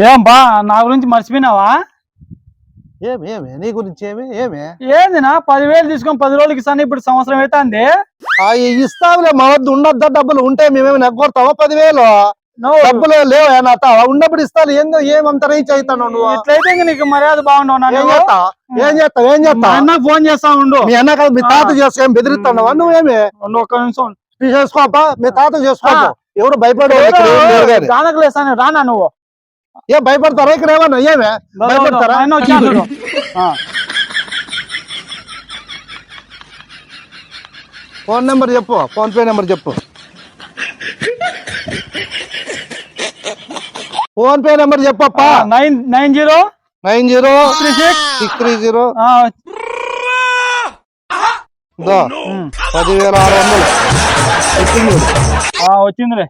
ఏం బా నా గురించి మర్చిపోయినావా? ఏమి ఏమి? నీ గురించి ఏమి ఏమి? ఏందినా పదివేలు తీసుకొని పది రోజులకి ఇస్తాను ఇప్పుడు సంవత్సరం అవుతుంది? ఆ, ఇస్తావులే మా వద్ద ఉండొద్దా? డబ్బులు ఉంటే మేమేమి నెగ్గొడతావా? పదివేలు? డబ్బులు లేవా నాతావా ఉన్నప్పుడు ఇస్తాను ఏందో ఏమంత రీచ్ అవుతాను నువ్వు? ఇట్లయితే నీకు మర్యాద బాగుండవు ఏం చేస్తావు? ఏం చేస్తావు? ఏం చేస్తావు? అన్న ఫోన్ చేస్తా ఉండు. మీ అన్న కాదు మీ తాత చేసి ఏం బెదిరిస్తున్నావా నువ్వేమి ఒక్క నిమిషం చేసుకోపా మీ తాత చేసుకోపా ఆ. ఎవరు భయపడే రానకలేసాను రానా నువ్వు? ఏం భయపడతారా? ఇక్కడ ఏమన్నా ఏమే? భయపడతారా. ఫోన్ నెంబర్ చెప్పు ఫోన్ పే నెంబర్ చెప్పు. PhonePe number చెప్పప్పా. Nine nine zero. Nine zero. Three six. Six three zero. ఆ, దో ఉమ్. పదివేల ఆరు వందలు. వచ్చిందిలే.